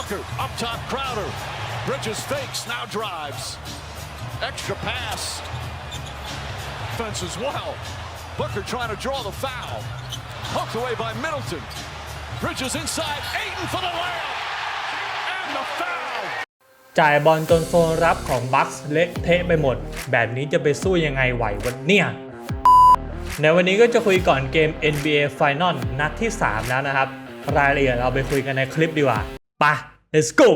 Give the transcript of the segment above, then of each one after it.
Booker up top, Crowder. Bridges fakes, now drives. Extra pass. Defense as well. Booker trying to draw the foul. Hooked away by Middleton. Bridges inside. Aiton for the layup. And the foul. จ่ายบอลจนโซนรับของบัคส์เละเทะไปหมด แบบนี้จะไปสู้ยังไงไหววันเนี่ยในวันนี้ก็จะคุยก่อนเกม NBA Final นัดที่ 3 แล้วนะครับ รายละเอียดเราไปคุยกันในคลิปดีกว่าไป let's go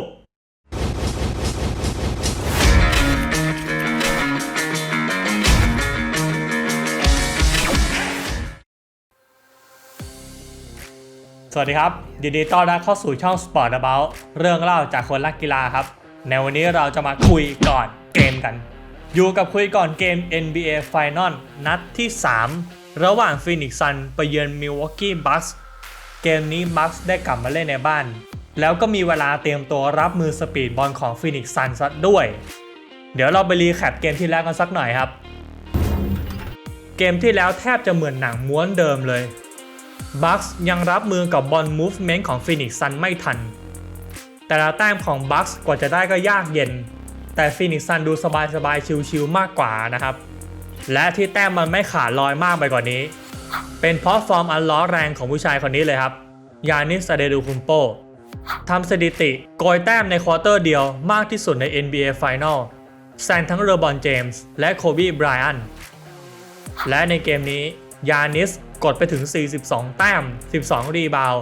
สวัสดีครับยินดีต้อนรับเข้าสู่ช่อง Sport About เรื่องเล่าจากคนรักกีฬาครับ ในวันนี้เราจะมาคุยก่อนเกมกัน อยู่กับคุยก่อนเกม NBA Final นัดที่ 3 ระหว่าง Phoenix Sun ไปเยือน Milwaukee Bucks เกมนี้ Bucks ได้กลับมาเล่นในบ้าน แล้วก็มีเวลาเตรียมตัวรับมือสปีดบอลของ Phoenix Sun ซะด้วย เดี๋ยวเราไปรีแคปเกมที่แล้วกันสักหน่อยครับ เกมที่แล้วแทบจะเหมือนหนังม้วนเดิมเลยบัคส์ยังรับมือกับบอลมูฟเมนต์ของฟินิกซ์ซันไม่ทัน แต่ละแต้มของบัคส์กว่าจะได้ก็ยากเย็น แต่ฟินิกซ์ซันดูสบายๆ ชิลๆ มากกว่านะครับ และที่แต้มมันไม่ขาดลอยมากไปกว่านี้ เป็นเพราะฟอร์มอันล้อแรงของผู้ชายคนนี้เลยครับ ยานิสเดดูคุมโป ทำสถิติโกยแต้มในควอเตอร์เดียวมากที่สุดใน NBA Final แซงทั้งเรอบอนเจมส์และโคบีไบรอันและในเกมนี้ยานิสกดไปถึง 42 แต้ม 12 รีบาว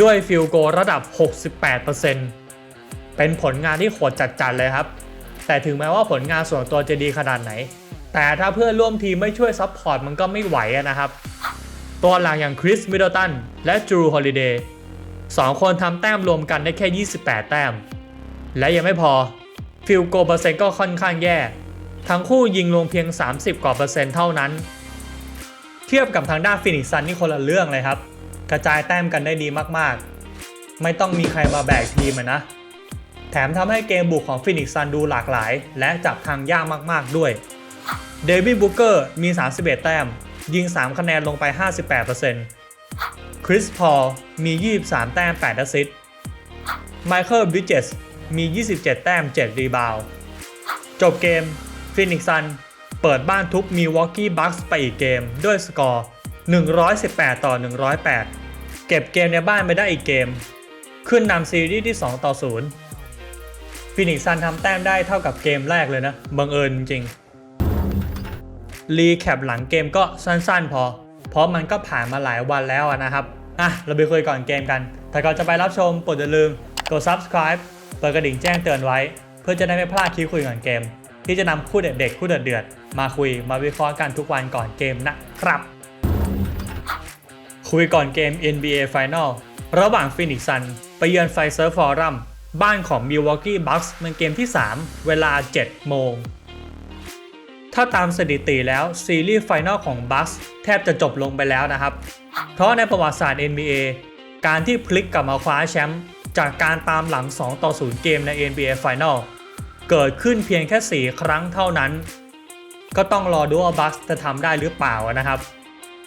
ด้วยฟิลโกลระดับ 68%เป็นผลงานที่โหดจัดๆเลยครับ แต่ถึงแม้ว่าผลงานส่วนตัวจะดีขนาดไหน แต่ถ้าเพื่อนร่วมทีมไม่ช่วยซัพพอร์ตมันก็ไม่ไหวนะครับ ตัวหลังอย่างคริสมิดเดิลตันและจูรูฮอลิเดย์ สองคนทำแต้มรวมกันได้แค่ 28 แต้ม และยังไม่พอ ฟิลโกเปอร์เซ็นต์ก็ค่อนข้างแย่ ทั้งคู่ยิงลงเพียง 30 กว่าเปอร์เซ็นต์เท่านั้น เทียบกับทางด้านฟินิกซันนี่คนละเรื่องเลยครับ กระจายแต้มกันได้ดีมากๆ ไม่ต้องมีใครมาแบกทีมนะแถมทำให้เกมบุกของฟินิกซ์ซันดูหลากหลาย และจับทางยากมากๆด้วย เดวิดบุกเกอร์มี 31 แต้ม ยิง 3 คะแนนลงไป 58% คริสพอลมี 23 แต้ม8แอสซิสต์ไมเคิลบริดเจสมี 27 แต้ม 7 รีบาวด์จบเกมฟินิกซันเปิดบ้านทุบมิวอกกี้บัคส์ไปอีกเกมด้วยสกอร์ 118 ต่อ 108 เก็บเกมในบ้านไปได้อีกเกม ขึ้นนำซีรีส์ที่ 2 ต่อ 0ฟินิกซันทำแต้มได้เท่ากับเกมแรกเลยนะ บังเอิญจริงรีแคปหลังเกมก็สั้นๆพอ ราะมันก็ผ่านมาหลายวันแล้วนะครับอะเราไปคุยก่อนเกมกัน แต่ก่อนจะไปรับชมโปรดอย่าลืมกด subscribe เปิดกระดิ่งแจ้งเตือนไว้ เพื่อจะได้ไม่พลาดคลิปคุยก่อนเกม ที่จะนำคู่เด็ดๆคู่เดือดๆมาคุยมาวิเคราะห์กันทุกวันก่อนเกมนะครับ คุยก่อนเกม NBA Final ระหว่าง Phoenix Sun ไปเยือนไฟเซอร์ฟอรัมบ้านของ Milwaukee Bucks ในเกมที่ 3 เวลา 7 โมง ถ้าตามสถิติแล้วซีรีส์ไฟนอลของ Bucks แทบจะจบลงไปแล้วนะครับ เพราะในประวัติศาสตร์ NBA การที่พลิกกลับมาคว้าแชมป์จากการตามหลัง 2 ต่อ 0 เกมใน NBA Final เกิดขึ้นเพียงแค่ 4 ครั้งเท่านั้น ก็ต้องรอดูว่า Bucks จะทำได้หรือเปล่านะครับ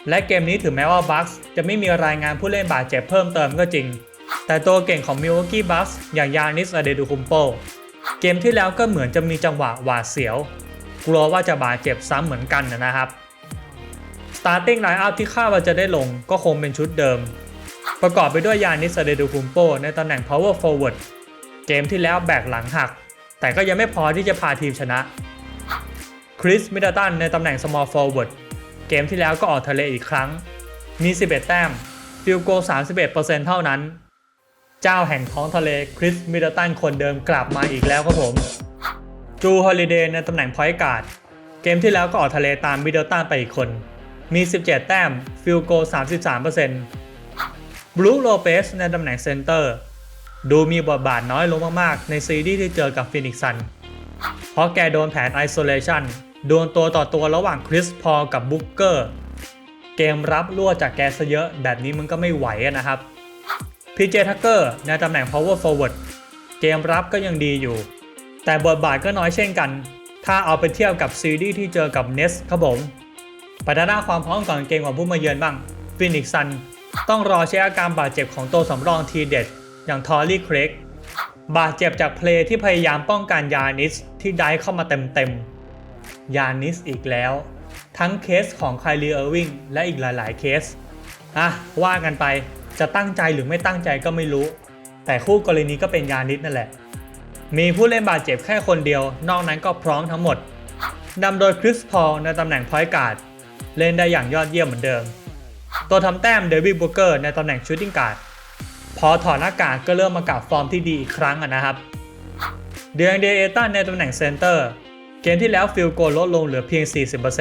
และเกมนี้ถึงแม้ว่า Bucks จะไม่มีรายงานผู้เล่นบาดเจ็บเพิ่มเติมก็จริง แต่ตัวเก่งของ Milwaukee Bucks อย่างยานิสอเดดูคุมโป เกมที่แล้วก็เหมือนจะมีจังหวะหวาดเสียว กลัวว่าจะบาดเจ็บซ้ำเหมือนกันนะครับ Starting Lineup ที่คาดว่าจะได้ลงก็คงเป็นชุดเดิม ประกอบไปด้วยยานิสเดดูคุมโปในตำแหน่ง Power Forward เกมที่แล้วแบกหลังหัก แต่ก็ยังไม่พอที่จะพาทีมชนะคริสมิดเดิลตันในตำแหน่ง Small Forward เกมที่แล้วก็ออกทะเลอีกครั้ง มี 11 แต้ม ฟิลโก 31%เท่านั้น เจ้าแห่งท้องทะเลคริสมิดเดิลตันคนเดิมกลับมาอีกแล้วครับผม จูฮอลิเดย์ในตำแหน่งพอยต์การ์ด เกมที่แล้วก็ออกทะเลตามมิดเดิลตันไปอีกคน มี 17 แต้ม ฟิลโก 33%บลูโลเปสในตำแหน่งเซนเตอร์ ดูมีบทบาทน้อยลงมากๆ ในซีรีส์ที่เจอกับฟินิกซ์ซัน เพราะแกโดนแผนไอโซเลชันโดนตัวต่อตัวระหว่างคริสพอลกับบุ๊กเกอร์ เกมรับรั่วจากแกซะเยอะ แบบนี้มันก็ไม่ไหวนะครับพีเจทักเกอร์ในตำแหน่ง power forward เกมรับก็ยังดีอยู่ แต่บทบาทก็น้อยเช่นกัน ถ้าเอาไปเทียบกับซีรีส์ที่เจอกับเนสครับผมปัฒนาความพร้อมก่อนเกมของผู้มาเยือนบ้างฟินิกซันต้องรอเช็คอาการบาดเจ็บของตัวสำรองทีเด็ด อย่างทอร์รี่เครกบาดเจ็บจากเพลย์ที่พยายามป้องกันยานิสที่ได้เข้ามาเต็มๆ ยานิสอีกแล้ว ทั้งเคสของไคลีเออร์วิงและอีกหลายๆเคส อะ ว่ากันไปจะตั้งใจหรือไม่ตั้งใจก็ไม่รู้ แต่คู่กรณีก็เป็นยานิสนั่นแหละ มีผู้เล่นบาดเจ็บแค่คนเดียว นอกนั้นก็พร้อมทั้งหมดนำโดยคริสพอลในตำแหน่งพอยต์การ์ดเล่นได้อย่างยอดเยี่ยมเหมือนเดิม ตัวทำแต้มเดวิดบูเกอร์ในตำแหน่งชูตติ้งการ์ดพอถอดหน้ากากก็เริ่มมากลับฟอร์มที่ดีอีกครั้งนะครับ เดียงเดเอตันในตำแหน่งเซนเตอร์ เกมที่แล้วฟิลโกลลดลงเหลือเพียง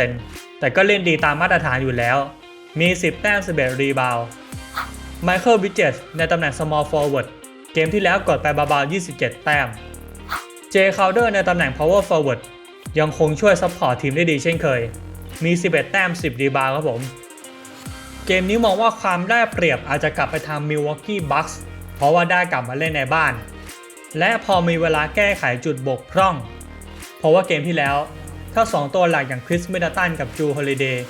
40%แต่ก็เล่นดีตามมาตรฐานอยู่แล้ว มี 10 แต้ม 11 รีบาวไมเคิลบิจเจตในตำแหน่ง small forward เกมที่แล้วกดไปเบาๆ27 แต้ม เจคาวเดอร์ในตำแหน่ง power forward ยังคงช่วยซัพพอร์ตทีมได้ดีเช่นเคย มี 11 แต้ม 10 รีบาวครับผม เกมนี้มองว่าความได้เปรียบอาจจะกลับไปทาง Milwaukee Bucks เพราะว่าได้กลับมาเล่นในบ้าน และพอมีเวลาแก้ไขจุดบกพร่อง เพราะว่าเกมที่แล้ว ถ้า 2 ตัวหลักอย่างคริสมิดตันกับจูฮอลิเดย์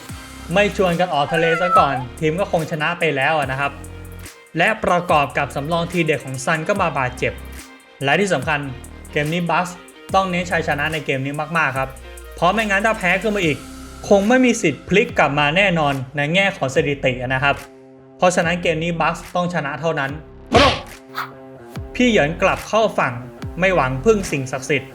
ไม่ชวนกันออกทะเลซะก่อน ทีมก็คงชนะไปแล้วนะครับ และประกอบกับสำรองทีเด็ดของซันก็มาบาดเจ็บ และที่สำคัญ เกมนี้บัสต้องเน้นชัยชนะในเกมนี้มากๆครับ เพราะไม่งั้นถ้าแพ้ขึ้นมาอีก คงไม่มีสิทธิ์พลิกกลับมาแน่นอนในแง่ของสถิตินะครับ เพราะฉะนั้นเกมนี้บัสต้องชนะเท่านั้นปรบพี่เหยินกลับเข้าฝั่งไม่หวังพึ่งสิ่งศักดิ์สิทธิ์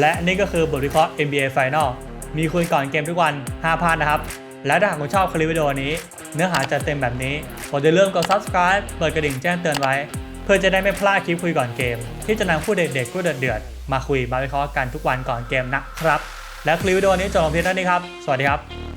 และนี่ก็คือบทวิเคราะห์ NBA Final มีคุยก่อนเกมทุกวัน5พลาดนะครับ และถ้าหากคุณชอบคลิปวิดีโอนี้ เนื้อหาจัดเต็มแบบนี้กดอย่าลืมกด subscribe เปิดกระดิ่งแจ้งเตือนไว้ เพื่อจะได้ไม่พลาดคลิปคุยก่อนเกม ที่จะนำผู้เด็ดๆผู้เดือดๆมาคุยมาวิเคราะห์กันทุกวันก่อนเกมนะครับ และคลิปวิดีโอนี้จบลงเพียงเท่านี้ครับ สวัสดีครับ